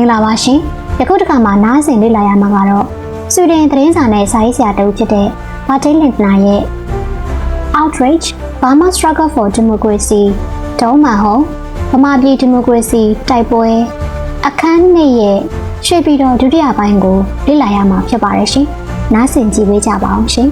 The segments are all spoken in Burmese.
င်္ဂလာပါရှင်ယခုတစ်ခါမှာနားဆင်လေ့လာရမှာကတော့ဆွီဒင်သတင်းစာနဲ့စာရေးဆရာတဦးဖြစ်တဲ့ဘာတိလင်နာရဲ့ Outrage Burma Struggle for Democracy ဒေါ်မဟောဗမာပြည်ဒီမိုကရေစီတိုက်ပွဲအခန်းနှစ်ရဲ့ရွှေပြည်တော်ဒုတိယပိုင်းကိုလေ့လာရမှာဖြစ်ပါတယ်ရှင်နားဆင်ကြည့်ပေးကြပါအောင်ရှင်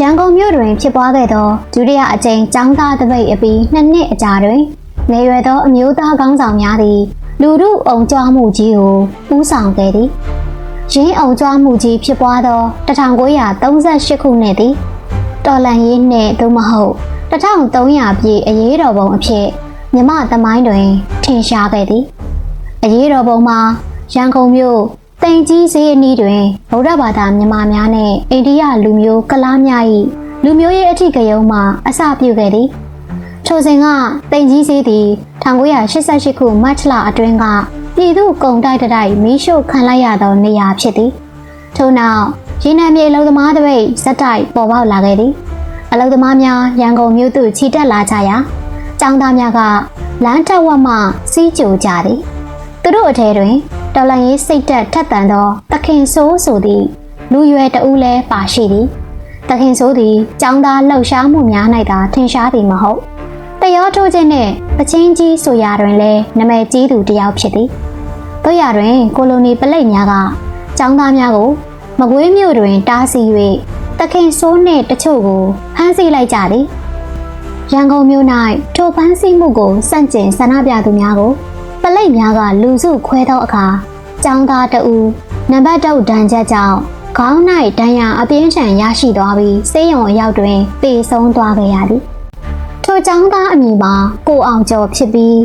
ရန်ကုန်မြို့တွင်ဖြစ်ပွားခဲ့သောဒုတိယအကြိမ်ចောင်းသားတပိတ်အပြီးနှစ်နှစ်အကြာတွင် ငယ်ရွယ်သောအမျိုးသားကောင်းဆောင်များသည်လူမှုအုံကြွားမှုကြီးကိုဦးဆောင်ခဲ့သည်ရင်းအုံကြွားမှုကြီးဖြစ်ပွားသော1938ခုနှစ်သည်တော်လန်ရေးနှင့်သို့မဟုတ်1300ပြည့်အရေးတော်ပုံအဖြစ်မြမသမိုင်းတွင် ထင်ရှားခဲ့သည်အရေးတော်ပုံမှာရန်ကုန်မြို့တိန်ကြီးဈေးအနီးတွင်ဗုဒ္ဓဘာသာမြန်မာများနှင့်အိန္ဒိယလူမျိုးကလားများ၏လူမျိုးရေးအထိကယုံမှအစပြုခဲ့သည် ထိုစဉ်ကတိန်ကြီးဈေးသည်1988ခုမတ်လအတွင်းကပြည်သူကုံတိုက်တိုက်မီးရှို့ခံလိုက်ရသောနေရာဖြစ်သည်ထို့နောက်ရေနံမြေအလုံသမားတွေဇက်တိုက်ပေါ်ပေါက်လာခဲ့သည်အလုံသမားများရန်ကုန်မြို့သို့ခြိတက်လာကြရာចောင်းသားများကလမ်းတက်ဝက်မှစီးကြိုကြသည်သူတို့အထဲတွင်တော်လန်ရေးစိတ်တက်ထက်သန်သောတခင်ဆိုးဆိုသည့်လူရွယ်တဦးလဲပါရှိသည်တခင်ဆိုးသည်ចောင်းသားလှုပ်ရှားမှုများ၌သာထင်ရှားသည်မဟုတ် တရောထိုးခြင်းနှင့်ပချင်းကြီးဆိုရာတွင်လည်းနမဲကြီးသူတစ်ယောက်ဖြစ်သည်တို့ရတွင်ကိုလိုနီပလိတ်များကចောင်းသားများကိုမကွေးမြို့တွင် တားဆီး၍တခင်ဆိုးနှင့်တချို့ကိုဖမ်းဆီးလိုက်ကြသည်ရန်ကုန်မြို့၌ထိုဖမ်းဆီးမှုကိုစန့်ကျင်ဆန္ဒပြသူများကိုပလိတ်များကလူစုခွဲသောအခါចောင်းသားတဦးနံပါတ်တုတ်ဒဏ်ချက်ကြောင့်ခေါင်း၌ဒဏ်ရာအပြင်းထန်ရရှိသွားပြီးစေယုံအရောက်တွင်ပေဆုံးသွားခဲ့ရသည် ထိုចောင်းသားအမည်မှာကိုအောင်ကျော်ဖြစ်ပြီး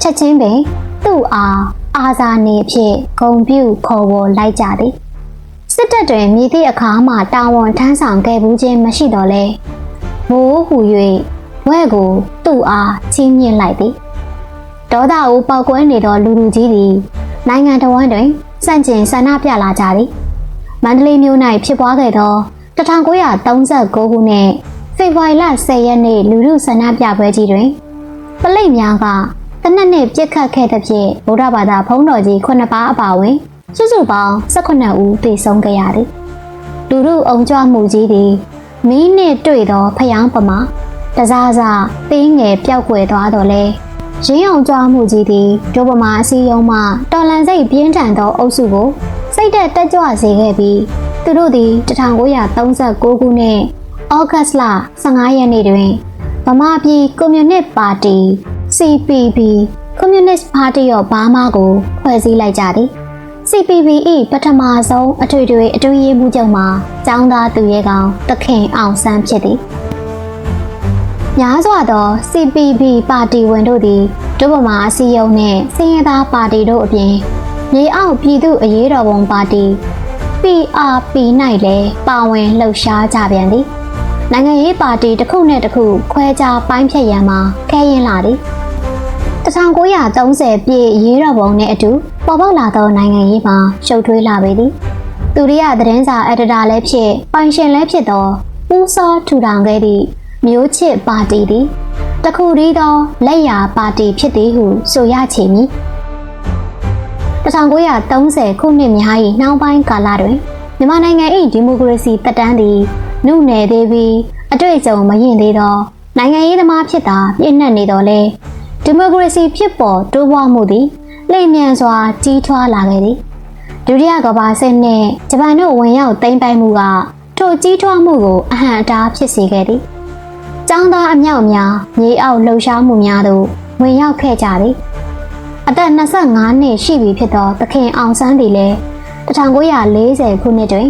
ချက်ချင်းပင်သူ့အားအာဇာနေဖြစ်ဂုံပြုခေါ်ဝေါ်လိုက်ကြသည်စစ်တပ်တွင်မြည်သည့်အခါမှတာဝန်ထမ်းဆောင်ခဲ့ဘူးခြင်းမရှိတော့လဲမိုးဟူ၍ဝဲကိုသူ့အားချင်းမြင့်လိုက်သည်ဒေါသဦးပောက်ကွဲနေသောလူလူကြီးသည်နိုင်ငံတော်ဝန်တွင်စန့်ကျင်ဆန္ဒပြလာကြသည်မန္တလေးမြို့၌ဖြစ်ပွားခဲ့သော1939ခုနှစ် ဖေဖော်ဝါရီလ10ရက်နေ့လူလူဆန္ဒပြပွဲကြီးတွင်ပလိတ်များကတနက်နေ့ပြစ်ခတ်ခဲ့တဲ့ဖြင့်ဗုဒ္ဓဘာသာဘုန်းတော်ကြီး9ပါးအပါအဝင်စုစုပေါင်း18ဦးသေဆုံးခဲ့ရသည်လူလူအုံကြွမှုကြီးသည်မီးနှင့်တွေ့သောဖျောင်းပမာတစားစားသေးငယ်ပျောက်ကွယ်သွားတော့လဲရင်းအောင်ကြွားမှုကြီးသည်ဒုပမာအစည်းအရုံးမှတော်လန်စိတ်ပြင်းထန်သောအုပ်စုကိုစိတ်သက်တက်ကြွစေခဲ့ပြီးသူတို့သည်1939ခုနှစ် ဩဂတ်လ15ရက်နေ့တွင်ဗမာပြည်ကွန်မြူနစ်ပါတီ CPB Communist Party of Burma ကိုဖွဲ့စည်းလိုက်ကြသည် CPB ၏ပထမဆုံးအထွေထွေအတွေ့အကြုံမှုချုပ်မှာကျောင်းသားသူရဲကောင်တခင်အောင်ဆန်းဖြစ်သည်များစွာသော CPB ပါတီဝင်တို့သည်ဒုဗမာအစည်းအရုံးနှင့်စင်ရသားပါတီတို့အပြင်မြေအောက်ပြည်သူ့အရေးတော်ပုံပါတီ PRP ၌လည်းပါဝင်လှုပ်ရှားကြပြန်သည် နိုင်ငံရေးပါတီတစ်ခုနဲ့တစ်ခုခွဲခြားပိုင်းဖြတ်ရန်မှာခဲရင်လာသည်1930ပြည့်ရေးတော်ပုံနဲ့အတူပေါ်ပေါက်လာသောနိုင်ငံရေးမှာရှုပ်ထွေးလာပေသည်သူရိယသတင်းစာအက်ဒီတာလည်းဖြစ်ပိုင်ရှင်လည်းဖြစ်သောဦးစောထူထောင်ခဲ့သည့်မျိုးချစ်ပါတီသည်တခုတည်းသောလက်ရာပါတီဖြစ်သည်ဟုဆိုရချေမည်1930ခုနှစ်များ၏နှောင်းပိုင်းကာလတွင်မြန်မာနိုင်ငံ၏ဒီမိုကရေစီတက်တန်းသည် နုနယ်သေးပြီးအတွေ့အကြုံမရင်သေးသောနိုင်ငံရေးသမားဖြစ်တာပြည့်နှက်နေတော်လဲဒီမိုကရေစီဖြစ်ပေါ်တိုးပွားမှုသည်လျင်မြန်စွာကြီးထွားလာခဲ့သည်ဒုတိယကမ္ဘာစစ်နှင့်ဂျပန်တို့ဝင်ရောက်သိမ်းပိုက်မှုကထိုကြီးထွားမှုကိုအဟန့်အတားဖြစ်စေခဲ့သည်။ចောင်းသားအမြောက်များမြေအောက်လှုပ်ရှားမှုများသို့ဝင်ရောက်ခဲ့ကြသည်။အသက်25နှစ်ရှိပြီဖြစ်သောသခင်အောင်ဆန်းသည်လည်း1940ခုနှစ်တွင်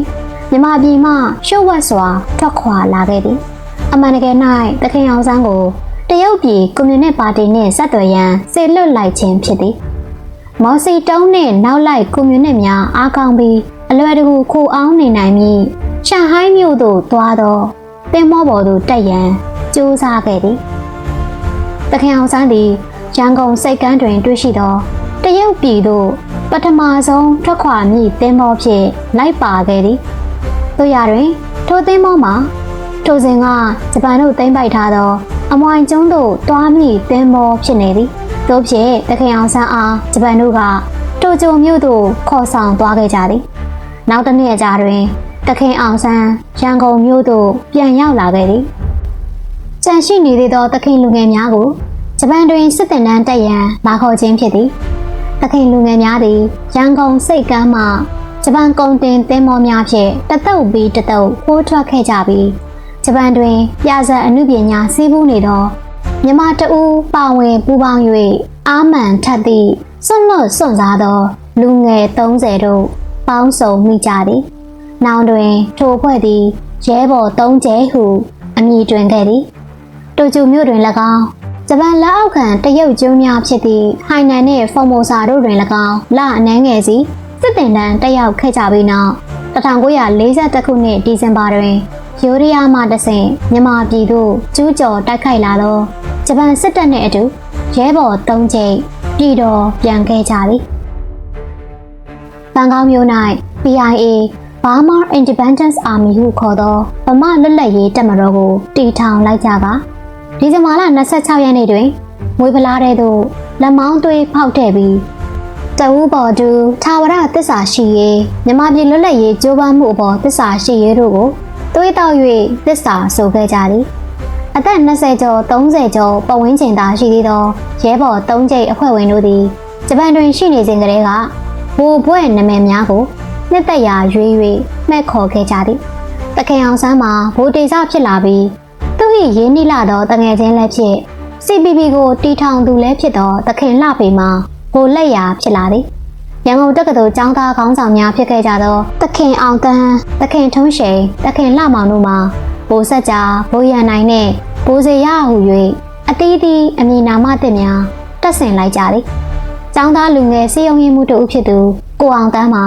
မြန်မာပြည်မှရှုပ်ဝက်စွာထွက်ခွာလာခဲ့သည်။အမှန်တကယ်၌သခင်အောင်ဆန်းကိုတရုတ်ပြည်ကွန်မြူနစ်ပါတီနှင့်ဆက်သွယ်ရန်စေလွတ်လိုက်ခြင်းဖြစ်သည်။မော်စီတုံးနှင့်နောက်လိုက်ကွန်မြူနစ်များအားကောင်းပြီးအလွယ်တကူခိုအောင်နေနိုင်မည်။ရှန်ဟိုင်းမြို့သို့သွားသောတင်မောပေါ်သို့တက်ရန်ကြိုးစားခဲ့သည်။တခင်အောင်ဆန်းသည်ရန်ကုန်စိတ်ကမ်းတွင်တွေ့ရှိသောတရုတ်ပြည်သို့ပထမဆုံးထွက်ခွာမည့်တင်မောဖြင့်လိုက်ပါခဲ့သည်။ တို့ရတွင်ထိုတင်မောမှာထိုစဉ်ကဂျပန်တို့သိမ်းပိုက်ထားသော အမွိုင်ကျွန်းသို့တွားမိသင်္ဘောဖြစ်နေသည်တို့ဖြင့်တခင်အောင်ဆန်းအားဂျပန်တို့ကတိုကျိုမြို့သို့ခေါ်ဆောင်သွားခဲ့ကြသည်နောက်တစ်နှစ်အကြာတွင်တခင်အောင်ဆန်းရန်ကုန်မြို့သို့ပြန်ရောက်လာခဲ့သည်ကြံရှိနေသေးသောတခင်လူငယ်များကိုဂျပန်တွင်စစ်တင်တန်းတက်ရန်လာခေါ်ခြင်းဖြစ်သည်တခင်လူငယ်များသည်ရန်ကုန်စိတ်ကမ်းမှ ဂျပန်ကုန်တင်သင်္ဘောများဖြင့်တတုပ်ပြီးတတုပ်ပိုးထွက်ခဲ့ကြပြီးဂျပန်တွင်ပြဇာအမှုပညာစီးပူးနေသောမြမတအူးပါဝင်ပူပေါင်း၍အာမန်ထက်သည့်စွန့်လွတ်စွန့်စားသော လူငယ်30တို့ပေါင်းစုံမိကြသည်။နောင်တွင်ထိုဖွဲ့သည်ရဲဘော်3ကျဲဟုအမည်တွင်ခဲ့သည်။တိုကျူမြို့တွင်၎င်းဂျပန်လက်အောက်ခံတရုတ်ကျွန်းများဖြစ်သည့်ဟိုင်နန်နှင့်ဖော်မိုဆာတို့တွင်၎င်းလအနှဲငယ်စီ စစ်တင်တန်းတက်ရောက်ခဲ့ကြပြီးနောက်1942ခုနှစ်ဒီဇင်ဘာတွင်ယူရီးယားမှတဆင့်မြန်မာပြည်သို့ကျူးကျော်တိုက်ခိုက်လာသောဂျပန်စစ်တပ်နှင့်အတူရဲဘော်၃ချိန်ပြည်တော်ပြန်ခဲ့ကြသည်။ဘန်ကောက်မြို့၌ PIA Burma Independence Army ဟုခေါ်သောဗမာလွတ်လပ်ရေးတပ်မတော်ကိုတည်ထောင်လိုက်ကြပါဒီဇင်ဘာလ26ရက်နေ့တွင်မွေးဖလားတဲ့သို့လက်မောင်းသွေးဖောက်တဲ့ပြီး တဝူပေါ်တူထာဝရသစ္စာရှိရေးမြမပြည်လွတ်လပ်ရေးကြိုးပမ်းမှုအပေါ်သစ္စာရှိရေးတို့ကိုသွေးတောက်၍သစ္စာဆိုခဲ့ကြသည်အသက်20ကျော်30ကျော်ပဝင်းကျင်သာရှိသေးသောရဲဘော်၃ကျိတ်အဖွဲ့ဝင်တို့သည်ဂျပန်တွင်ရှိနေစဉ်ကတည်းကဘိုးဘွဲ့နာမည်များကိုနှစ်သက်ရာရွေး၍မှတ်ခေါ်ခဲ့ကြသည်တခင်အောင်ဆန်းမှာဘိုးတေစာဖြစ်လာပြီးသူ၏ရင်းနှီးလာသောတငယ်ချင်းလည်းဖြစ် CPP ကိုတီထောင်သူလည်းဖြစ်သောတခင်လှပေမှာ ဘိုးလက်ရာဖြစ်လာသည်ရန်ကုန်တက္ကသိုလ်ကျောင်းသားခေါင်းဆောင်များဖြစ်ခဲ့ကြသောတခင်အောင်တန်းတခင်ထုံးရှိန်တခင်လှမောင်တို့မှာဘိုးဆက်ကြာဘိုးရန်နိုင်နဲ့ဘိုးစေရဟု၍အတီးတီးအမည်နာမသစ်များတက်ဆင်လိုက်ကြသည်။ကျောင်းသားလူငယ်စီယုံရင်မှုတို့ဖြစ်သူကိုအောင်တန်းမှာ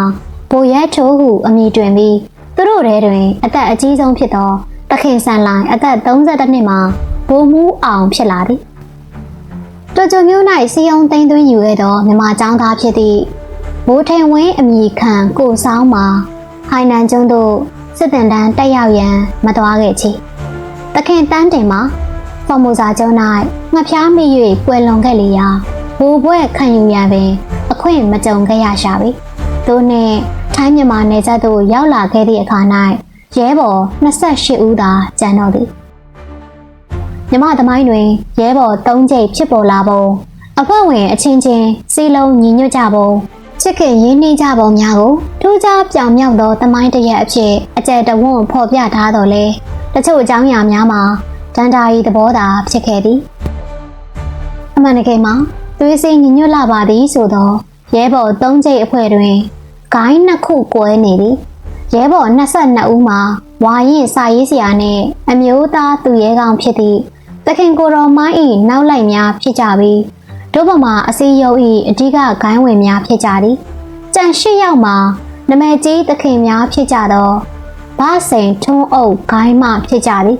ဘိုရဲချိုးဟုအမည်တွင်ပြီးသူတို့ထဲတွင် အသက်အကြီးဆုံးဖြစ်သောတခင်ဆန်လိုင်အသက်32နှစ်မှာဘိုးမူးအောင်ဖြစ်လာသည်။ တော်ကြမျိုး၌စီယုံသိမ်းသွင်းယူခဲ့သောမြမကျောင်းသားဖြစ်သည့်ဘိုးထိန်ဝင်းအမည်ခံကိုဆောင်မှာဟိုင်နန်ကျွန်းသို့စစ်တန်တန်းတက်ရောက်ရန်မသွားခဲ့ချေ။တခင်တန်းတင်မှာဖော်မိုဇာကျွန်း၌ငှက်ဖျားမိ၍ကွယ်လွန်ခဲ့လေရာဘိုးဘွဲ့ခံယူရန်ပင်အခွင့်မကြုံခဲ့ရရှာပြီ။သို့နှင့်ထိုင်းမြန်မာနယ်စပ်သို့ရောက်လာခဲ့သည့်အခါ၌ရဲဘော်28ဦးသာကျန်တော့သည် မြမသမိုင်းတွင်ရဲဘော်3ကြိမ်ဖြစ်ပေါ်လာပုံအဖွဲ့ဝင်အချင်းချင်းစီလုံးညီညွတ်ကြပုံချစ်ခင်ရင်းနှီးကြပုံများကိုထူးခြားပြောင်မြောက်သောသမိုင်းတစ်ရက်အဖြစ်အကျယ်တဝန်းဖော်ပြထားတော်လဲတချို့အကြောင်းအရာများမှာဒန္တာရီသဘောသာဖြစ်ခဲ့သည်အမှန်တကယ်မှာသွေးစင်းညီညွတ်လာပါသည်ဆိုသောရဲဘော်၃ကြိမ်အဖွဲ့တွင်ဂိုင်းနှစ်ခုကွဲနေသည်ရဲဘော်22ဦးမှာဝါရင်စာရေးဆရာနှင့်အမျိုးသားသူရဲကောင်းဖြစ်သည့် တခင်ကိုတော်မိုင်း၏နောက်လိုက်များဖြစ်ကြပြီးဒုဗမာအစည်းရုံး၏အဓိကဂိုင်းဝင်များဖြစ်ကြသည်ကြံရှိရောက်မှာနမကြီးတခင်များဖြစ်ကြသောဘာစိန်ထွန်းအုပ်ဂိုင်းမှဖြစ်ကြသည်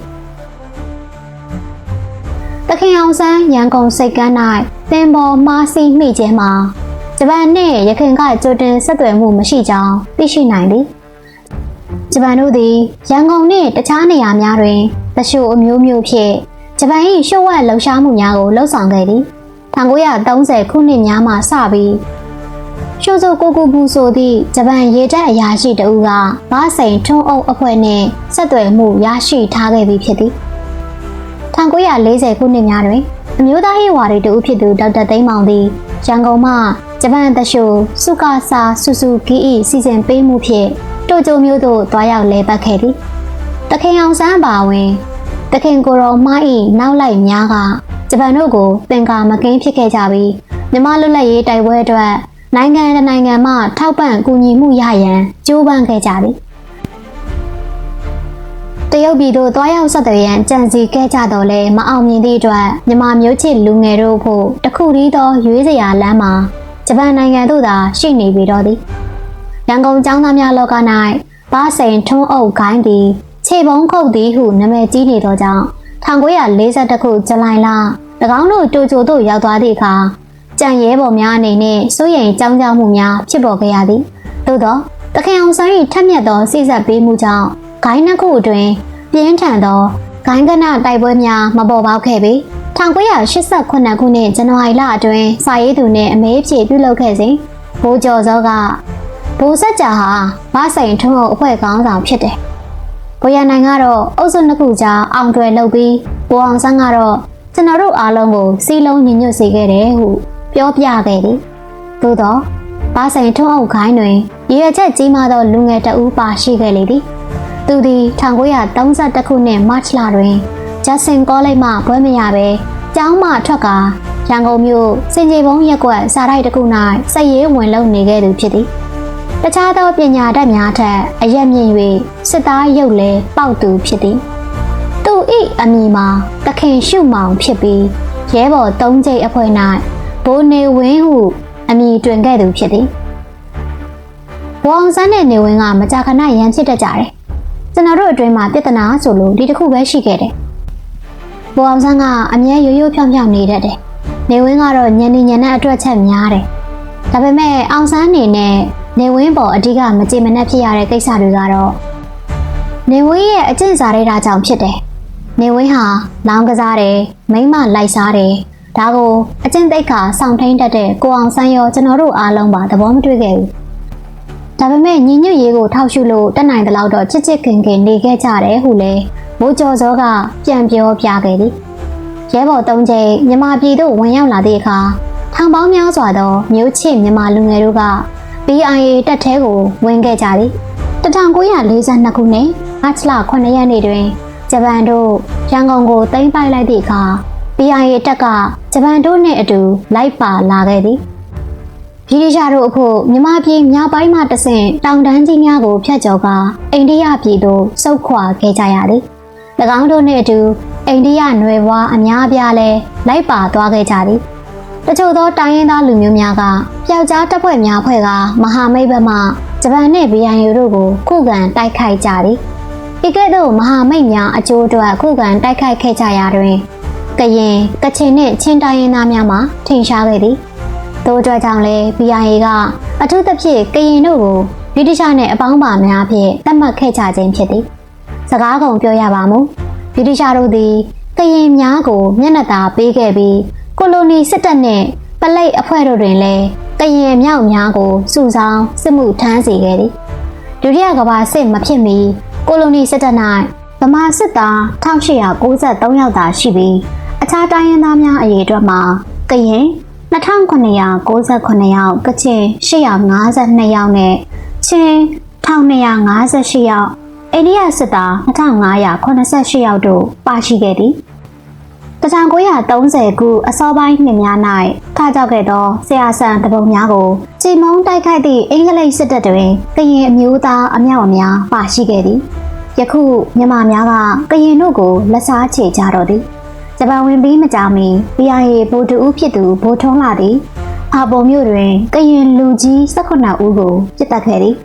တခင်အောင်ဆန်းရန်ကုန်စိတ်ကမ်း၌သင်္ဘောမားစီးမိခြင်းမှာဂျပန်နှင့်ရခိုင်ကကြိုတင်ဆက်သွယ်မှုမရှိကြောင်းသိရှိနိုင်သည်ဂျပန်တို့သည်ရန်ကုန်နှင့်တခြားနေရာများတွင်တရှို့အမျိုးမျိုးဖြင့် ဂျပန်၏ရှုပ်ဝက်လှုပ်ရှားမှုများကိုလှုပ်ဆောင်ခဲ့သည်1930ခုနှစ်များမှစပြီးရှိုးစိုးကိုကူဘူးဆိုသည့်ဂျပန်ရေတပ်အရာရှိတဦးကဘားစိန်ထွန်းအုပ်အဖွဲ့နှင့်ဆက်သွယ်မှုရရှိထားခဲ့ပြီးဖြစ်သည်1940ခုနှစ်များတွင်အမျိုးသားရေးဝါဒီတဦးဖြစ်သူဒေါက်တာသိန်းမောင်သည်ရန်ကုန်မှဂျပန်တရှိုစုကာဆာဆူဆူကီ၏စီစဉ်ပေးမှုဖြင့်တိုကျိုမြို့သို့တွားရောက်လဲပတ်ခဲ့သည်တခင်အောင်ဆန်းပါဝင် တခင်ကိုရောမား၏နောက်လိုက်များကဂျပန်တို့ကိုသင်္ကာမကင်းဖြစ်ခဲ့ကြပြီးမြမလွတ်လပ်ရေးတိုက်ပွဲအတွက်နိုင်ငံတနိုင်ငံမှထောက်ပံ့ကူညီမှုရရန်ကြိုးပမ်းခဲ့ကြသည်တရုတ်ပြည်သို့တွားရောက်ဆက်သွယ်ရန်ကြံစည်ခဲ့ကြတော့လဲမအောင်မြင်သည့်အတွက်မြမမျိုးချစ်လူငယ်တို့ဖို့တခုတည်းသောရွေးစရာလမ်းမှာဂျပန်နိုင်ငံသို့သာရှိနေပြီတော့သည်ရန်ကုန်ကျောင်းသားများလောက၌ဘာစိန်ထွန်းအုပ်ခိုင်းသည် ခြေပုံးခုတ်သည်ဟုနာမည်ကြီးနေသောကြောင့်1942ခုဇူလိုင်လ၎င်းတို့တိုကျိုသို့ရောက်သွားသည့်အခါကြံရဲဘော်များအနေနဲ့စိုးရိမ်ကြောင်းကြမှုများဖြစ်ပေါ်ခဲ့ရသည်သို့သောတခင်အောင်ဆန်း၏ထက်မြက်သောစိစက်ပေးမှုကြောင့်ဂိုင်းနှစ်ခုအတွင်ပြင်းထန်သောဂိုင်းကနတိုက်ပွဲများမပေါ်ပေါက်ခဲ့ပြီး1989ခုနှစ်ဇန်နဝါရီလအတွင်းစာရေးသူနဲ့အမေးဖြေပြုလုပ်ခဲ့စဉ်ဘိုးကျော်စောကဘိုးဆက်ကြာဟာမဆိုင်ထုံးအုပ်အဖွဲ့ခေါင်းဆောင်ဖြစ်တယ်။ ဘိုးရနိုင်ကတော့အုပ်စုနှစ်ခုကြားအောင်တွယ်လုပ်ပြီးဘိုးအောင်ဆန်းကတော့ကျွန်တော်တို့အားလုံးကိုစီလုံးညညွတ်စေခဲ့တယ်ဟုပြောပြခဲ့သည်။သို့တော့မဆိုင်ထုံးအုပ်ခိုင်းတွင်ရည်ရွယ်ချက်ကြီးမားသောလူငယ်တအူးပါရှိခဲ့လေသည်။သူသည်1932ခုနှစ်မတ်လတွင်ဂျက်ဆင်ကောလိပ်မှဘွဲမရပဲကျောင်းမှထွက်ကရန်ကုန်မြို့စင်ကြေဘုံရက်ကွက်စာရိုက်တစ်ခု၌စက်ရေးဝင်လုပ်နေခဲ့သူဖြစ်သည်။ တခြားသောပညာတတ်များထက်အရက်မြင့်၍စစ်သားရုပ်လဲပေါက်သူဖြစ်သည်။သူ၏အမည်မှာတခင်ရှုမောင်ဖြစ်ပြီးရဲဘော်၃ကျိတ်အဖွဲ့၌ဘိုးနေဝင်းဟုအမည်တွင်ခဲ့သူဖြစ်သည်။ဘောင်ဆန်းတဲ့နေဝင်းကမကြာခဏရန်ဖြစ်တတ်ကြတယ်။ကျွန်တော်တို့အတွင်းမှာပြဿနာဆိုလို့ဒီတစ်ခုပဲရှိခဲ့တယ်။ဘောင်ဆန်းကအမြဲရိုးရိုးဖြောင်ဖြောင်နေတတ်တယ်။နေဝင်းကတော့ညနေညနေအတွက်ချက်များတယ်။ဒါပေမဲ့အောင်ဆန်းအနေနဲ့ နေဝင်းပေါ်အဓိကမကြေမနက်ဖြစ်ရတဲ့ကိစ္စတွေကတော့နေဝင်းရဲ့အကျင့်စာရိတ္တကြောင့်ဖြစ်တယ်။နေဝင်းဟာလောင်းကစားတယ်၊မိမလိုက်စားတယ်။ဒါကိုအကျင့်သိက္ခာစောင့်ထိန်တတ်တဲ့ကိုအောင်ဆန်းရောကျွန်တော်တို့အားလုံးပါသဘောမတွေ့ခဲ့ဘူး။ဒါပေမဲ့ညီညွတ်ရေးကိုထောက်ရှုလို့တက်နိုင်တဲ့လောက်တော့ချစ်ချစ်ခင်ခင်နေခဲ့ကြတယ်ဟုလေမိုးကျော်စောကပြန်ပြောပြခဲ့သည်။ရဲဘော်သုံးချိန်မြမပြည်သို့ဝင်ရောက်လာသည့်အခါထောင်ပေါင်းများစွာသောမျိုးချစ်မြမလူငယ်တို့က BIA တက်ထဲကိုဝင်ခဲ့ကြသည်1942ခုနှစ်မတ်လ9ရက်နေ့တွင်ဂျပန်တို့ရန်ကုန်ကိုသိမ်းပိုက်လိုက်သည့်အခါ BIA တက်ကဂျပန်တို့နှင့်အတူလိုက်ပါလာခဲ့သည်ဗြိတိရှတို့အဖို့မြမပြည်မြောက်ပိုင်းမှတဆင့်တောင်တန်းကြီးများကိုဖျက်ကျော်ကာအိန္ဒိယပြည်သို့စုတ်ခွာခဲ့ကြရသည်၎င်းတို့နှင့်အတူအိန္ဒိယနွယ်ဘွားအများအပြားလည်းလိုက်ပါသွားခဲ့ကြသည် တချို့သောတိုင်းရင်းသားလူမျိုးများကပျောက်ကြားတပ်ဖွဲ့များဖွဲ့ကမဟာမိတ်ဘက်မှဂျပန်နှင့် BIA တို့ကိုခုခံတိုက်ခိုက်ကြသည်ဤကဲ့သို့မဟာမိတ်များအကျိုးအတွက်ခုခံတိုက်ခိုက်ခဲ့ကြရာတွင်ကရင်ကချင်နှင့်ချင်းတိုင်းရင်းသားများမှထင်ရှားခဲ့သည်တို့အတွက်ကြောင့်လည်း BIA ကအထူးသဖြင့်ကရင်တို့ကိုဗြိတိရှနဲ့အပေါင်းပါများဖြင့်သတ်မှတ်ခဲ့ကြခြင်းဖြစ်သည်စကားကုန်ပြောရပါမူဗြိတိရှတို့သည်ကရင်များကိုမျက်နှာသာပေးခဲ့ပြီး ကိုလိုနီစစ်တပ်နှင့်ပလိတ်အဖွဲ့တို့တွင်လည်းကရင်မြောက်များကိုစုဆောင်စစ်မှုထမ်းစေခဲ့သည်ဒုတိယကမ္ဘာစစ်မဖြစ်မီကိုလိုနီစစ်တပ်၌ဗမာစစ်သား1893ယောက်သာရှိပြီးအခြားတိုင်းရင်းသားများအရေးအတွက်မှာကရင်2998ယောက်ကချင်852ယောက်နဲ့ချင်း1258ယောက်အိန္ဒိယစစ်သား2588ယောက်တို့ပါရှိခဲ့သည် 1930ခုအစောပိုင်းနှစ်များ၌ခါကြောက်ခဲ့သောဆရာဆန်တပုံများကိုချိန်မုံတိုက်ခိုက်သည့်အင်္ဂလိပ်စစ်တပ်တွင်ကရင်အမျိုးသားအမြောက်အများပါရှိခဲ့သည်ယခုမြန်မာများကကရင်တို့ကိုလက်စားချေကြတော့သည်ဂျပန်ဝင်ပြီးမကြာမီ BIA ဗိုလ်တူဦးဖြစ်သူဗိုလ်ထုံးလာသည်အာပုံမြို့တွင်ကရင်လူကြီး18ဦးကိုပြစ်တက်ခဲ့သည်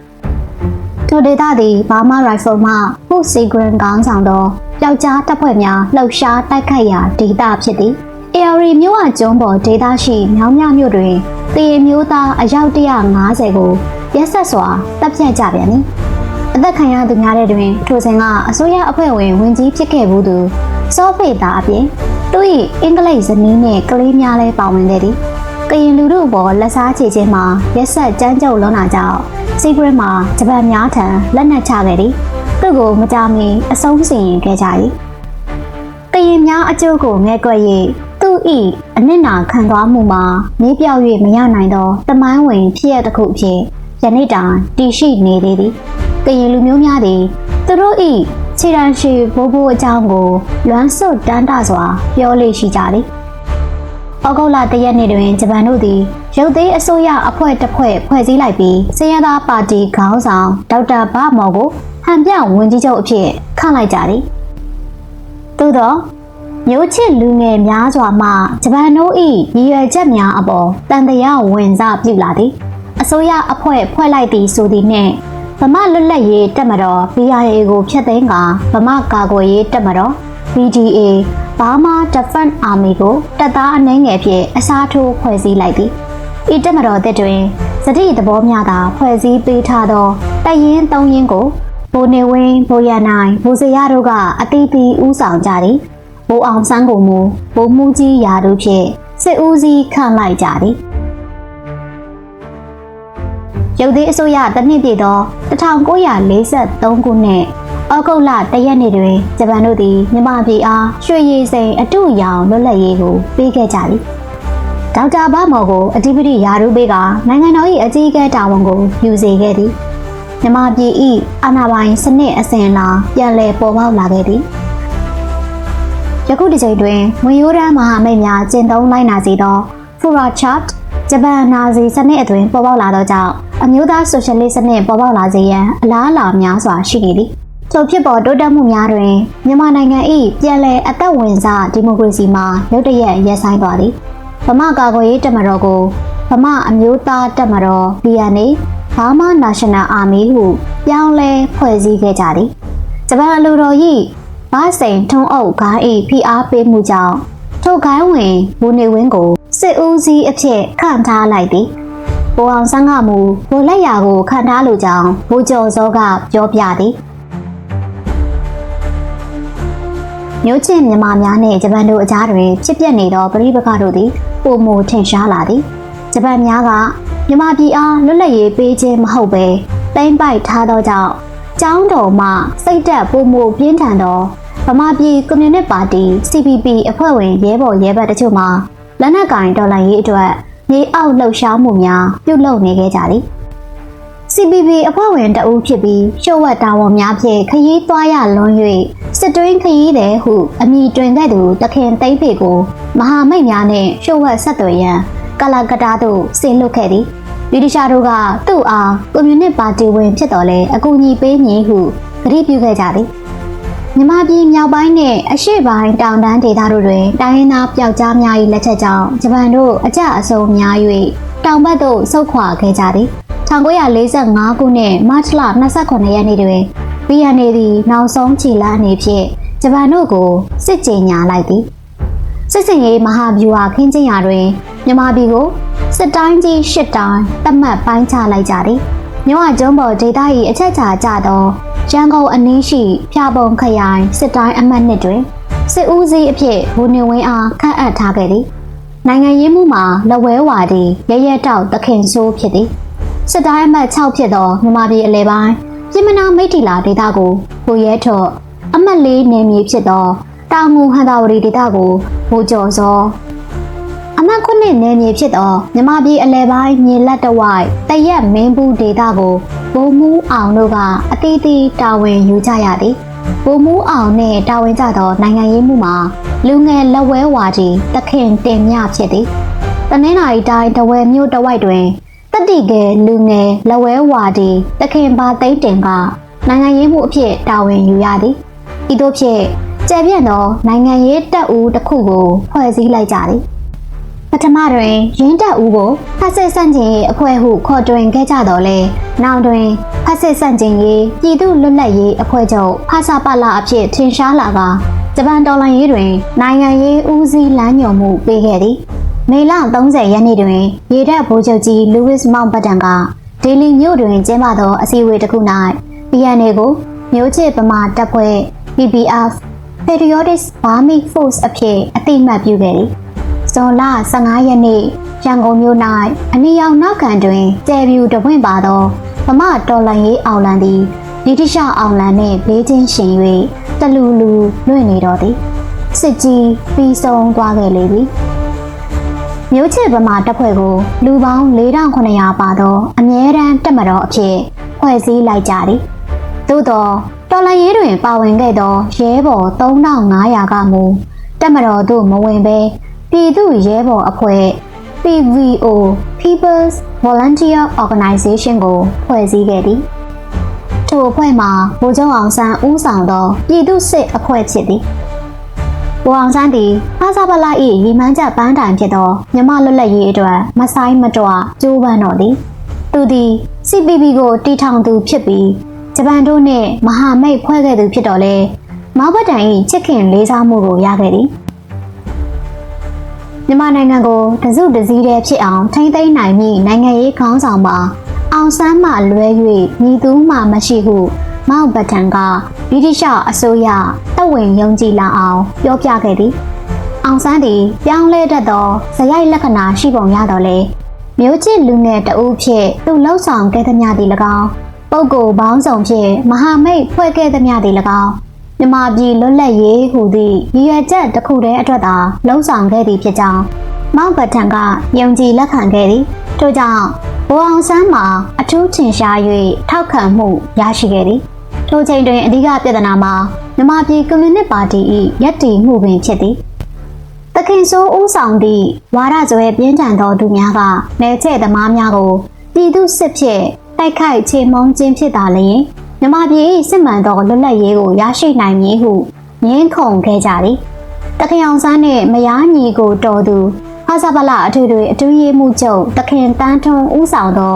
ထိုဒေသသည်ဘာမာရိုင်ဖယ်မှဖုတ်စီဂရန်ကောင်းဆောင်သော ပျောက်ကြားတပ်ဖွဲ့များလှုပ်ရှားတိုက်ခိုက်ရာဒေသဖြစ်သည်။ ARI မြို့အကျုံးပေါ်ဒေသရှိမြောင်းမြမြို့တွင်တည်မျိုးသားအယောက်150ကိုရက်ဆက်စွာတပ်ဖြတ်ကြပြန်သည်။အသက်ခံရသူများတဲ့တွင်ထိုစဉ်ကအစိုးရအဖွဲ့ဝင်ဝင်ကြီးဖြစ်ခဲ့ဘူးသူစောဖေတာအပြင်သူ၏အင်္ဂလိပ်ဇနီးနှင့်ကလေးများလည်းပါဝင်ခဲ့သည်။ကရင်လူတို့ပေါ်လက်စားချေခြင်းမှာရက်ဆက်ကြမ်းကြုတ်လွန်လာကြောင်းစီဂရစ်မှာဂျပန်များထံလက်နက်ချခဲ့သည် သူ့ကိုမကြမီအဆုံးစီရင်ခဲ့ကြ၏ကရင်များအကျိုးကိုငဲကွက်၍သူ့၏အနစ်နာခံသွားမှုမှာမြေပြောက်၍မရနိုင်သောတမိုင်းဝင်ဖြစ်ရတစ်ခုအဖြစ်ယနေ့တိုင်တည်ရှိနေသေးသည်ကရင်လူမျိုးများသည်သူတို့၏ခြေတန်းရှိဘိုးဘိုးအကြောင်းကိုလွမ်းစွတ်တန်းတစွာပြောလေရှိကြသည်။ဩဂုတ်လတရက်နေ့တွင်ဂျပန်တို့သည်ရုပ်သေးအစိုးရအဖွဲ့တစ်ဖွဲ့ဖွဲ့စည်းလိုက်ပြီးစည်ရသားပါတီခေါင်းဆောင်ဒေါက်တာဗမော်ကို ဟန်ပြဝန်ကြီးချုပ်အဖြစ်ခန့်လိုက်ကြသည်။သို့သောမျိုးချစ်လူငယ်များစွာမှဂျပန်တို့၏ရည်ရွယ်ချက်များအပေါ်တန်တရားဝင်စားပြုလာသည်။အစိုးရအဖွဲ့ဖွဲ့လိုက်သည်ဆိုသည်နှင့်ဗမာလွတ်လပ်ရေးတက်မတော် BIA ကိုဖျက်သိမ်းကဗမာကာကွယ်ရေးတက်မတော် BDA ဘာမာ Defense Army ကိုတပ်သားအနှဲငယ်ဖြင့်အစားထိုးဖွဲ့စည်းလိုက်သည်။ဤတက်မတော်တဲ့တွင်စတိသဘောများသာဖွဲ့စည်းပေးထားသောတပ်ရင်း၃ရင်းကို ဘိုနေဝင်းဘိုရနိုင်ဘိုစရတို့ကအတီးတီးဥဆောင်ကြသည်ဘိုအောင်ဆန်းကိုမူဘိုမှုကြီးရာတို့ဖြင့်စစ်ဦးစီးခန့်လိုက်ကြသည်ရုပ်သေးအစိုးရတစ်နှစ်ပြည့်သော1943ခုနှစ်ဩဂုတ်လတရက်နေ့တွင်ဂျပန်တို့သည်မြန်မာပြည်အားရွှေရည်စိန်အတုရောင်လွတ်လပ်ရေးကိုပေးခဲ့ကြသည်ဒေါက်တာဘမော်ကိုအဓိပတိယာရုပေးကနိုင်ငံတော်၏အကြီးအကဲတာဝန်ကိုယူစေခဲ့သည် မြန်မာပြည်၏အာဏာပိုင်စနစ်အစဉ်အလာပြန်လည်ပေါ်ပေါက်လာခဲ့သည်ယခုတစ်ချိန်တွင်ငွေရိုးတန်းမဟာမိတ်များကျင့်သုံးလိုက်နာစေသော Fura Chart ဂျပန်နာဇီစနစ်အတွင်းပေါ်ပေါက်လာသောကြောင့်အမျိုးသားဆိုရှယ်လစ်စနစ်ပေါ်ပေါက်လာစေရန်အလားအလာများစွာရှိနေသည်ထိုဖြစ်ပေါ်တိုးတက်မှုများတွင်မြန်မာနိုင်ငံ၏ပြည်လည်အသက်ဝင်စားဒီမိုကရေစီမှာရုတ်တရက်ရပ်ဆိုင်းသွားသည်ဗမာကာကွယ်ရေးတပ်မတော်ကိုဗမာအမျိုးသားတပ်မတော် BNA Burma National Army ဟုပြောင်းလဲဖွဲ့စည်းခဲ့ကြသည်ဂျပန်လူတော်၏ဘာစိန်ထုံးအုပ်ဂိုင်း၏ဖိအားပေးမှုကြောင့်ထိုဂိုင်းဝင်ဘူနေဝင်းကိုစစ်ဦးစီးအဖြစ်ခန့်ထားလိုက်သည်ဘိုအောင်ဆန်းကမူဘိုလက်ရာကိုခန့်ထားလိုကြောင်းဘူကျော်စောကပြောပြသည်မြို့ချင်းမြန်မာများနှင့်ဂျပန်တို့အကြားတွင်ဖြစ်ပျက်နေသောပြည်ပခါတို့သည်ပုံမထင်ရှားလာသည်ဂျပန်များက မြန်မာပြည်အားလွတ်လပ်ရေးပေးခြင်းမဟုတ်ပဲတိမ့်ပိုက်ထားသောကြောင့်ကျောင်းတော်မှစိတ်တက်ပုံမပြင်းထန်သောဗမာပြည်ကွန်မြူနစ်ပါတီ CPP အဖွဲ့ဝင်ရဲဘော်ရဲဘက်တချို့မှလက်နက်ကင်တော်လှန်ရေးအတွက်မြေအောက်လှုပ်ရှားမှုများပြုလုပ်နေခဲ့ကြသည် CPP အဖွဲ့ဝင်တအူးဖြစ်ပြီးရှုပ်ဝက်တာဝန်များဖြင့်ခရီးသွားရလွန်၍စစ်တွင်းခရီးတယ်ဟုအမည်တွင်ခဲ့သူတခင်သိမ့်ဖေကို မဟာမိတ်များနှင့်ရှုပ်ဝက်ဆက်သွယ်ရန်ကလာကတာသို့ဆင်လွတ်ခဲ့သည် ဗြိတိရှားတို့ကသူ့အားကွန်မြူနစ်ပါတီဝင်ဖြစ်တော်လဲအကူအညီပေးမည်ဟုကြေပြုခဲ့ကြသည်မြန်မာပြည်မြောက်ပိုင်းနဲ့အရှေ့ပိုင်းတောင်တန်းဒေသတို့တွင်တိုင်းရင်းသားပျောက်ကြားများ၏လက်ချက်ကြောင့်ဂျပန်တို့အကြအဆုံများ၍တောင်ဘက်သို့ဆုတ်ခွာခဲ့ကြသည်1945ခုနှစ်မတ်လ29ရက်နေ့တွင် BNA သည်နောက်ဆုံးခြေလမ်းအနေဖြင့်ဂျပန်တို့ကိုစစ်ကြေညာလိုက်သည်စစ်စင်ရေးမဟာဗျူဟာခင်းကျင်းရာတွင်မြန်မာပြည်ကို စစ်တိုင်းကြီး၈တိုင်းတတ်မှတ်ပိုင်းခြားလိုက်ကြသည်မြဝကျွန်းပေါ်ဒေသ၏အချက်ချာကြသောရန်ကုန်အနည်းရှိဖျာပုံခရိုင်စစ်တိုင်းအမှတ်နှစ်တွင်စစ်ဦးစီးအဖြစ်ဘူနေဝင်းအားခန့်အပ်ထားခဲ့သည်နိုင်ငံရေးမှုမှာလက်ဝဲဝါဒီရရတောက်သခင်ဆိုးဖြစ်သည်စစ်တိုင်းအမှတ်6ဖြစ်သောမြန်မာပြည်အလဲပိုင်းပြည်မနာမိတ်တီလာဒေသကိုဘူရဲထော့အမှတ်၄နယ်မြေဖြစ်သောတောင်ငူဟန်တာဝရီဒေသကိုဘူကျော်စော အမှတ်9နယ်မြေဖြစ်သောမြမပြည်အလဲပိုင်းမြေလက်တဝိုက်တရက်မင်းဘူးဒေသကိုဘုံမူးအောင်တို့ကအတီးတီးတာဝန်ယူကြရသည်ဘုံမူးအောင်နှင့်တာဝန်ကြသောနိုင်ငံရေးမှုမှာလူငယ်လက်ဝဲဝါဒီတခင်တင်မြဖြစ်သည်တနင်္လာရီတိုင်းတဝဲမြို့တဝိုက်တွင်တတိကဲလူငယ်လက်ဝဲဝါဒီတခင်ပါသိမ့်တင်ကနိုင်ငံရေးမှုအဖြစ်တာဝန်ယူရသည်ဤသို့ဖြင့်ကျယ်ပြန့်သောနိုင်ငံရေးတပ်ဦးတစ်ခုကိုဖွဲ့စည်းလိုက်ကြသည် ပထမတွင်ရင်းတပ်ဦးကိုဖက်စစ်ဆန့်ကျင်ရေးအဖွဲ့ဟုခေါ်တွင်ခဲ့ကြတော်လဲနောက်တွင်ဖက်စစ်ဆန့်ကျင်ရေးပြည်သူလွတ်လပ်ရေးအဖွဲ့ချုပ်ဖဆပလအဖြစ်ထင်ရှားလာကဂျပန်တော်လှန်ရေးတွင် နိုင်ငံရေးဦးစီးလမ်းညွှန်မှုပေးခဲ့သည်မေလ30ရက်နေ့တွင်ရေတပ်ဗိုလ်ချုပ်ကြီးလူးဝစ်မောင်ဘတ်တန်ကဒေလီမြို့တွင်ကျင်းပသောအစည်းအဝေးတစ်ခု၌ PNA ကိုမျိုးချစ်ဗမာတပ်ဖွဲ့ PPF Patriotic Army Force အဖြစ်အတိအမှတ်ပြုခဲ့သည်။ ဇွန်လ15ရက်နေ့ရန်ကုန်မြို့၌အနီရောင်နောက်ခံတွင်ကျယ်ပြူတပွင့်ပါသောဗမာတော်လှန်ရေးအောင်လံသည်ဗြိတိရှအောင်လံနှင့်ဘေးချင်းရှင်၍တလူလူလွင့်နေတော်သည်စစ်ကြီးပြီးဆုံးသွားခဲ့လေသည်မြို့ချစ်ဗမာတပ်ဖွဲ့ကိုလူပေါင်း4900ပါသောအမြဲတမ်းတပ်မတော်အဖြစ်ဖွဲ့စည်းလိုက်ကြသည်သို့သောတော်လှန်ရေးတွင်ပါဝင်ခဲ့သောရဲဘော်3500ကမူတပ်မတော်သို့မဝင်ဘဲ ပြည်သူရဲဘော်အဖွဲ့ PVO People's Volunteer Organization ကိုဖွဲ့စည်းခဲ့သည်ထိုအဖွဲ့မှာဗိုလ်ချုပ်အောင်ဆန်းဦးဆောင်သောပြည်သူစစ်အဖွဲ့ဖြစ်သည်။ဗိုလ်အောင်ဆန်းသည်ဖာစာပလာ၏ရီမန်းချက်ပန်းတိုင်ဖြစ်သောမြမလွတ်လပ်ရေးအတွက်မဆိုင်မတွကြိုးပမ်းတော်သည်။သူသည် CPB ကိုတီထောင်သူဖြစ်ပြီးဂျပန်တို့နှင့်မဟာမိတ်ဖွဲ့ခဲ့သူဖြစ်တော်လဲမောက်ဘတ်တန်၏ချစ်ခင်လေးစားမှုကိုရခဲ့သည် မြန်မာနိုင်ငံကိုတစုတစည်းတည်းဖြစ်အောင်ထိမ့်သိမ်းနိုင်မည့်နိုင်ငံရေးခေါင်းဆောင်ပါအောင်ဆန်းမှလွဲ၍ညီသူမှမရှိဟုမောက်ဘတ်တန်ကဗြိတိရှအစိုးရတပ်ဝင်ယုံကြည်လာအောင်ပြောပြခဲ့သည်အောင်ဆန်းသည်ပြောင်းလဲတတ်သောဇယိုက်လက္ခဏာရှိပုံရတော်လေမျိုးချစ်လူငယ်တဦးဖြင့်သူလှုပ်ဆောင်ခဲ့သမျှသည်၎င်းပုဂ္ဂိုလ်ပေါင်းစုံဖြင့်မဟာမိတ်ဖွဲ့ခဲ့သမျှသည်၎င်း မြမပြည်လွတ်လပ်ရေးဟူသည့်ရည်ရွယ်ချက်တစ်ခုတည်းအတွက်သာလှုပ်ဆောင်ခဲ့သည်ဖြစ်ကြောင်းမောက်ဘတ်တန်ကယုံကြည်လက်ခံခဲ့သည်ထို့ကြောင့်ဘိုအောင်ဆန်းမှာအထူးထင်ရှား၍ထောက်ခံမှုရရှိခဲ့သည်ထိုချိန်တွင်အဓိကပြဿနာမှာမြမပြည်ကွန်မြူနစ်ပါတီ၏ရည်တည်မှုပင်ဖြစ်သည်တခင်ဆိုးဦးဆောင်သည့်ဝါရဇွဲပြင်းထန်သောသူများကနယ်ချဲ့သမားများကိုပြည်သူစစ်ဖြင့်တိုက်ခိုက်ချေမှုန်းခြင်းဖြစ်တာလျင် မြမပြည်၏စစ်မှန်သောလွတ်လပ်ရေးကိုရရှိနိုင်မည်ဟုငင်းခုန်ခဲ့ကြသည်တခင်အောင်ဆန်းနှင့်မယားညီကိုတော်သူဟာဇပလအထွေထွေအထူးရေးမှုချုပ်တခင်တန်းထွန်းဦးဆောင်သော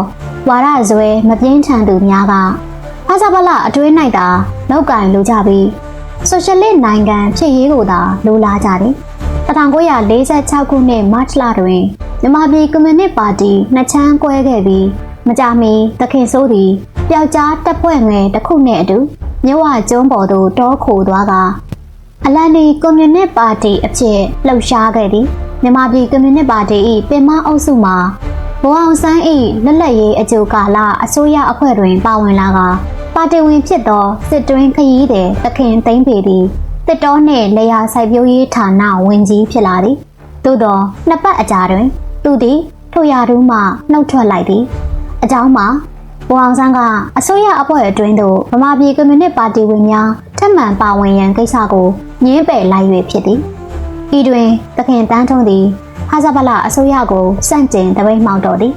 ဝါရဇွဲမပြင်းထန်သူများကဟာဇပလအတွင်း၌သာလောက်ကင်လိုကြပြီးဆိုရှယ်လစ်နိုင်ငံဖြစ်ရေးကိုသာလိုလားကြသည်1946ခုနှစ်မတ်လတွင်မြန်မာပြည်ကွန်မြူနစ်ပါတီနှစ်ချမ်းကွဲခဲ့ပြီးမကြမီသခင်ဆိုးသည် ပျောက်ကြားတပ်ဖွဲ့ငယ်တစ်ခုနှင့်အတူမြဝကျွန်းပေါ်သို့တောခိုသွားကအလန်ဒီကွန်မြူနစ်ပါတီအဖြစ်လှုပ်ရှားခဲ့သည်မြန်မာပြည်ကွန်မြူနစ်ပါတီ၏ပင်မအုပ်စုမှာဘဝအောင်ဆန်း၏လက်လက်ရေးအကျိုးကာလအစိုးရအဖွဲ့တွင် ပါဝင်လာကပါတီဝင်ဖြစ်သောစစ်တွင်းခရီးသည်သခင်သိမ့်ပေသည်တစ်တောနှင့်လေယာစိုက်ပျိုးရေးဌာနဝင်ကြီးဖြစ်လာသည်သို့သောနှစ်ပတ်အကြာတွင် သူသည်ထိုရာထူးမှနှုတ်ထွက်လိုက်သည်အကြောင်းမှာ ဘဝအောင်ဆန်းကအစိုးရအဖွဲ့အတွင်းသို့ဗမာပြည်ကွန်မြူနစ်ပါတီဝင်များထပ်မံပါဝင်ရန်ကိစ္စကိုညှင်းပယ်လိုက်၍ဖြစ်သည်ဤတွင်သခင်တန်းထုံးသည်ဟာဇပလအစိုးရကိုစန့်ကျင်တပိတ်မှောက်တော်သည်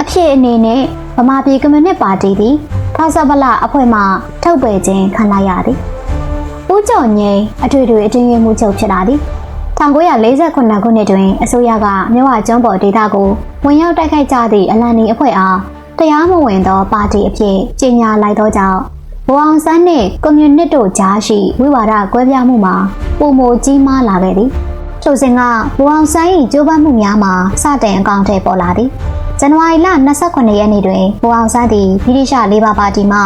အဖြစ်အနေနဲ့ဗမာပြည်ကွန်မြူနစ်ပါတီသည်ဟာဇပလအဖွဲ့မှထုတ်ပယ်ခြင်းခံလိုက်ရသည်ဦးကျော်ငိမ့်အထွေထွေအတင်းရမှုချုပ်ဖြစ်လာသည်1948ခုနှစ်တွင်အစိုးရကမြဝကျွန်းပေါ်ဒေသကိုဝင်ရောက်တိုက်ခိုက်ကြသည့်အလန်နီအဖွဲ့အား တရားမဝင်သောပါတီအဖြစ်ကြေညာလိုက်သောကြောင့်ဘဝအောင်ဆန်းနှင့်ကွန်မြူနစ်တို့ကြားရှိဝိဝါဒကွဲပြားမှုမှာပုံမကြီးမားလာခဲ့သည်ထိုစဉ်ကဘဝအောင်ဆန်း၏ကြိုးပမ်းမှုများမှာစတင်အကောင့်ထဲပေါ်လာသည်ဇန်နဝါရီလ29ရက်နေ့တွင်ဘဝအောင်ဆန်းသည်ဗြိတိရှလေးပါပါတီမှ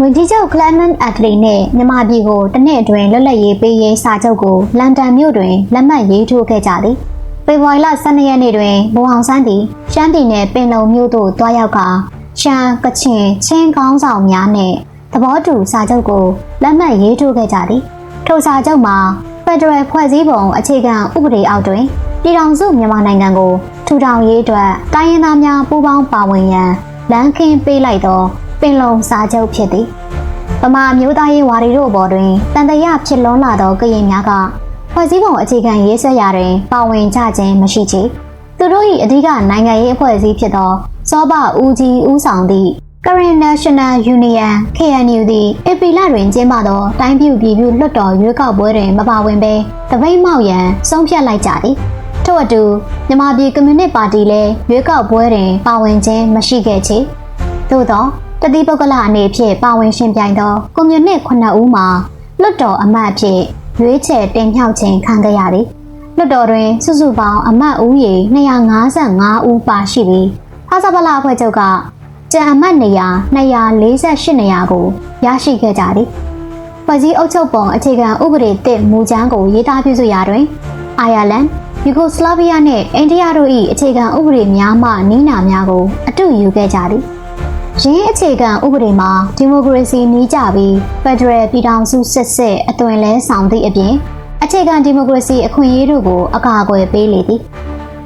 ဝန်ကြီးချုပ် Clement Attlee နဲ့မြန်မာပြည်ကိုတနှစ်အတွင်းလွတ်လပ်ရေးပေးရေးစာချုပ်ကိုလန်ဒန်မြို့တွင်လက်မှတ်ရေးထိုးခဲ့ကြသည်။ ဖေဖော်ဝါရီလ12ရက်နေ့တွင်ဘိုဟောင်ဆန်းသည်ရှမ်းပြည်နယ်ပင်လုံမြို့သို့တွားရောက်ကရှမ်းကချင်ချင်းကောင်းဆောင်များနဲ့သဘောတူစာချုပ်ကိုလက်မှတ်ရေးထိုးခဲ့ကြသည်။ထိုစာချုပ်မှာဖက်ဒရယ်ဖွဲ့စည်းပုံအခြေခံဥပဒေအောက်တွင်ပြည်ထောင်စုမြန်မာနိုင်ငံကိုထူထောင်ရေးအတွက်တိုင်းရင်းသားများပူးပေါင်းပါဝင်ရန်လမ်းခင်းပေးလိုက်သောပင်လုံစာချုပ်ဖြစ်သည်ဗမာမျိုးသားရေးဝါဒီတို့အပေါ်တွင်တန်တရာဖြစ်လွန်းလာသောကရင်များက ဖွဲ့စည်းပုံအခြေခံရေးဆွဲရာတွင်ပါဝင်ကြခြင်းမရှိချေသူတို့၏အဓိကနိုင်ငံရေးအဖွဲ့အစည်းဖြစ်သောစောဘဦးကြီးဦးဆောင်သည့် Current National Union KNU သည်ဧပြီလတွင်ကျင်းပသောတိုင်းပြည်ပြည်ပြုလွှတ်တော်ရွေးကောက်ပွဲတွင်မပါဝင်ဘဲတပိတ်မောက်ရန်ဆုံးဖြတ်လိုက်ကြသည်ထို့အတူမြန်မာပြည်ကွန်မြူနစ်ပါတီလည်းရွေးကောက်ပွဲတွင်ပါဝင်ခြင်းမရှိခဲ့ချေသို့သောတတိပုဂ္ဂလအနေဖြင့်ပါဝင်ရှင်ပြိုင်သောကွန်မြူနစ်9ဦးမှာလွတ်တော်အမတ်အဖြစ် ရွေးချယ်တင်မြှောက်ခြင်းခံခဲ့ရသည်လွတ်တော်တွင်စုစုပေါင်းအမတ်ဦးရေ255ဦးပါရှိပြီးဖာဇပလာအဖွဲ့ချုပ်ကကြံအမတ်နေရာ248နေရာကိုရရှိခဲ့ကြသည်ဖွဲ့စည်းအုပ်ချုပ်ပုံအခြေခံဥပဒေတစ်မူကြမ်းကိုရေးသားပြုစုရာတွင်အိုင်ယာလန်ယူဂိုစလာဗီးယားနှင့်အိန္ဒိယတို့၏အခြေခံဥပဒေများမှနီးနာများကိုအတူယူခဲ့ကြသည် ရင်းအခြေခံဥပဒေမှာဒီမိုကရေစီနှီးကြပြီးဖက်ဒရယ်ပြည်ထောင်စုစစ်စစ်အသွင်လဲဆောင်သည့်အပြင်အခြေခံဒီမိုကရေစီအခွင့်အရေးတို့ကိုအကာအကွယ်ပေးလေသည်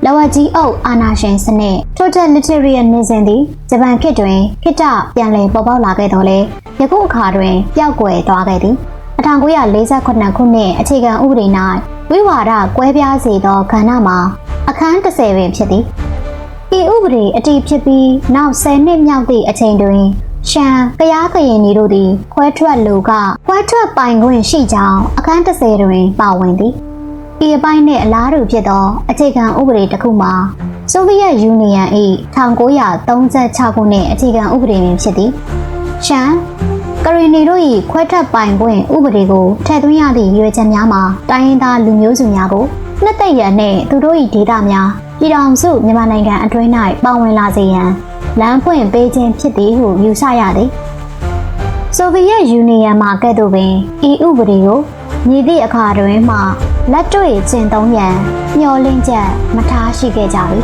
လဝကြီးအုပ်အာနာရှင်စနစ် totalitarianism သည်ဂျပန်ခေတ်တွင်ခေတ္တပြန်လည်ပေါ်ပေါက်လာခဲ့တော်လဲယခုအခါတွင်ပျောက်ကွယ်သွားခဲ့သည်1948ခုနှစ်အခြေခံဥပဒေ၌ဝိဝါဒကွဲပြားစေသောကဏ္ဍမှာအခန်း30ပင်ဖြစ်သည် ဤဥပဒေအတည်ဖြစ်ပြီးနောက်10နှစ်မြောက်သည့်အချိန်တွင်ရှမ်း၊ကရားကရင်တို့သည်ခွဲထွက်လူကခွဲထွက်ပိုင်ခွင့်ရှိကြောင်းအခန်း30တွင်ပါဝင်သည်ဤအပိုင်းနှင့်အလားတူဖြစ်သောအခြေခံဥပဒေတစ်ခုမှာဆိုဗီယက်ယူနီယံ၏1936ခုနှစ်အခြေခံဥပဒေတွင်ဖြစ်သည်ရှမ်းကရင်နီတို့၏ခွဲထွက်ပိုင်ခွင့်ဥပဒေကိုထည့်သွင်းရသည့်ရွေးချက်များမှာတိုင်းရင်းသားလူမျိုးစုများကိုနှစ်သက်ရန်နှင့်သူတို့၏ဒေသများ ပြည်ထောင်စုမြန်မာနိုင်ငံအတွင်း၌ပါဝင်လာစေရန်လမ်းဖွင့်ပေးခြင်းဖြစ်သည်ဟုယူဆရသည်ဆိုဗီယက်ယူနီယံမှာကဲ့သို့ပင်ဤဥပဒေကိုညီသည့်အခါတွင်မှလက်တွေ့ကျင့်သုံးရန်မျှော်လင့်ချက်မထားရှိခဲ့ကြပြီ